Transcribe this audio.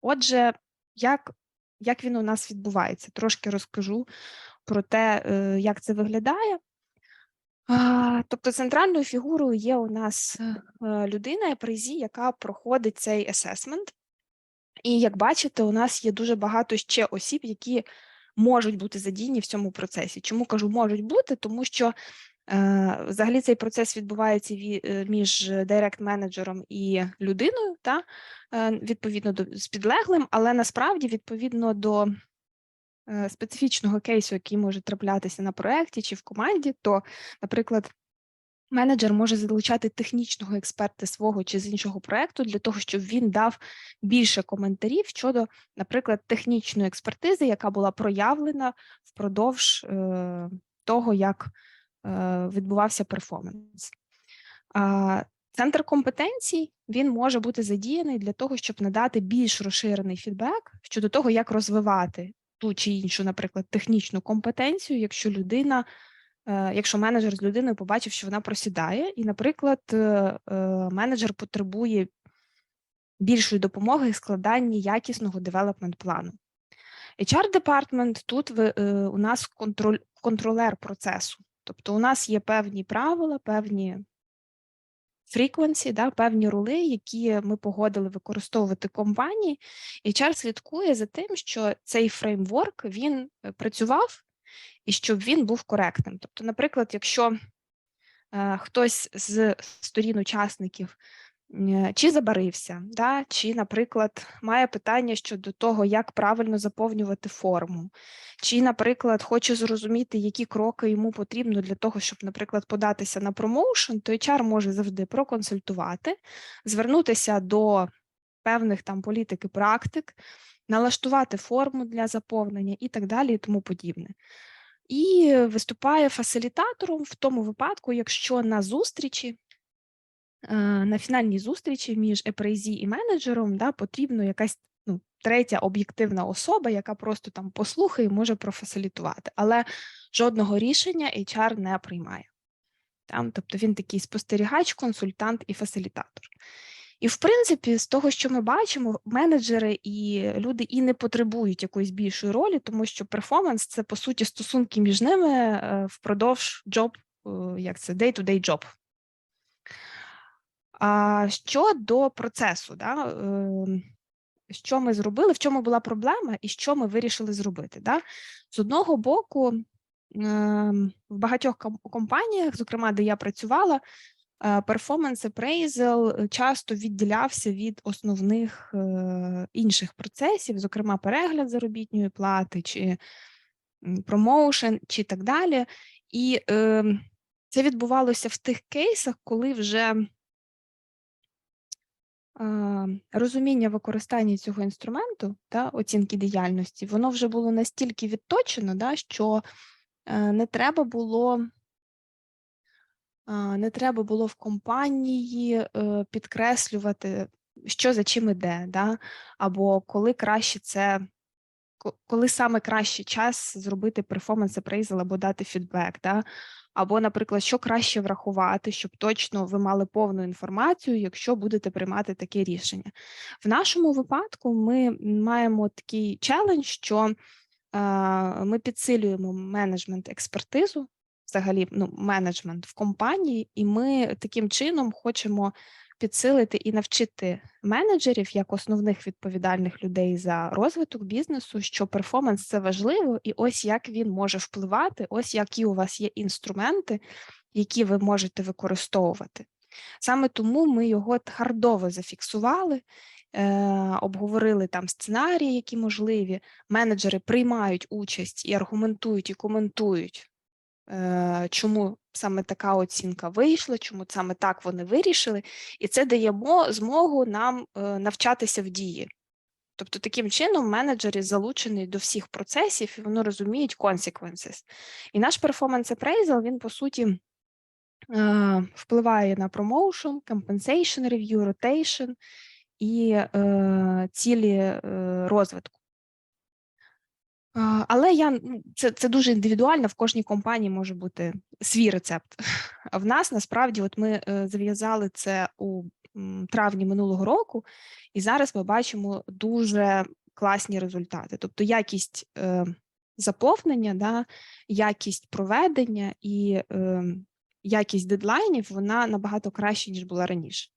Отже, як, як він у нас відбувається? Трошки розкажу про те, е, як це виглядає. Тобто центральною фігурою є у нас е, людина призі, яка проходить цей асесмент. І як бачите, у нас є дуже багато ще осіб, які можуть бути задіяні в цьому процесі. Чому кажу можуть бути? Тому що е, взагалі цей процес відбувається е, між директ-менеджером і людиною, та, е, відповідно до з підлеглим, але насправді відповідно до е, специфічного кейсу, який може траплятися на проєкті чи в команді, то, наприклад, менеджер може залучати технічного експерта свого чи з іншого проєкту для того, щоб він дав більше коментарів щодо, наприклад, технічної експертизи, яка була проявлена впродовж е, того, як е, відбувався перформанс. Центр компетенцій він може бути задіяний для того, щоб надати більш розширений фідбек щодо того, як розвивати ту чи іншу, наприклад, технічну компетенцію, якщо людина, е, якщо менеджер з людиною побачив, що вона просідає, і, наприклад, е, е, менеджер потребує більшої допомоги в складанні якісного девелопмент плану. HR департмент тут е, у нас контроль, контролер процесу. Тобто у нас є певні правила, певні фріквенсі, да, певні роли, які ми погодили використовувати компанії. і HR слідкує за тим, що цей фреймворк він е, працював і щоб він був коректним. Тобто, наприклад, якщо е, хтось з сторін учасників чи забарився, да, чи, наприклад, має питання щодо того, як правильно заповнювати форму, чи, наприклад, хоче зрозуміти, які кроки йому потрібно для того, щоб, наприклад, податися на промоушен, то HR може завжди проконсультувати, звернутися до певних там політик і практик, налаштувати форму для заповнення і так далі, і тому подібне. І виступає фасилітатором в тому випадку, якщо на зустрічі е, на фінальній зустрічі між епрейзі і менеджером да, потрібно якась ну, третя об'єктивна особа, яка просто там послухає і може профасилітувати. Але жодного рішення HR не приймає. Там, тобто він такий спостерігач, консультант і фасилітатор. І, в принципі, з того, що ми бачимо, менеджери і люди і не потребують якоїсь більшої ролі, тому що перформанс це по суті стосунки між ними е, впродовж джоб, е, як це day-to-day job. А щодо процесу, да, е, що ми зробили, в чому була проблема, і що ми вирішили зробити? Да? З одного боку, ем, в багатьох компаніях, зокрема, де я працювала, перформанс appraisal часто відділявся від основних е, інших процесів, зокрема, перегляд заробітної плати, чи промоушен, чи так далі. І е, це відбувалося в тих кейсах, коли вже е, розуміння використання цього інструменту, та, оцінки діяльності, воно вже було настільки відточено, да, що е, не треба було не треба було в компанії е, підкреслювати, що за чим іде, да? або коли краще це, коли саме кращий час зробити перформанс appraisal або дати фідбек, да? або, наприклад, що краще врахувати, щоб точно ви мали повну інформацію, якщо будете приймати таке рішення. В нашому випадку ми маємо такий челендж, що е, ми підсилюємо менеджмент експертизу взагалі ну, менеджмент в компанії, і ми таким чином хочемо підсилити і навчити менеджерів як основних відповідальних людей за розвиток бізнесу, що перформанс це важливо, і ось як він може впливати, ось які у вас є інструменти, які ви можете використовувати. Саме тому ми його хардово зафіксували. е, Обговорили там сценарії, які можливі. Менеджери приймають участь і аргументують і коментують чому саме така оцінка вийшла, чому саме так вони вирішили, і це дає змогу нам е, навчатися в дії. Тобто, таким чином менеджери залучені до всіх процесів, і вони розуміють consequences. І наш performance appraisal, він по суті е, впливає на promotion, compensation review, rotation і е, цілі е, розвитку. Але я це, це дуже індивідуально. В кожній компанії може бути свій рецепт. В нас насправді, от ми е, зав'язали це у травні минулого року, і зараз ми бачимо дуже класні результати. Тобто якість е, заповнення, да, якість проведення і е, якість дедлайнів вона набагато краще ніж була раніше.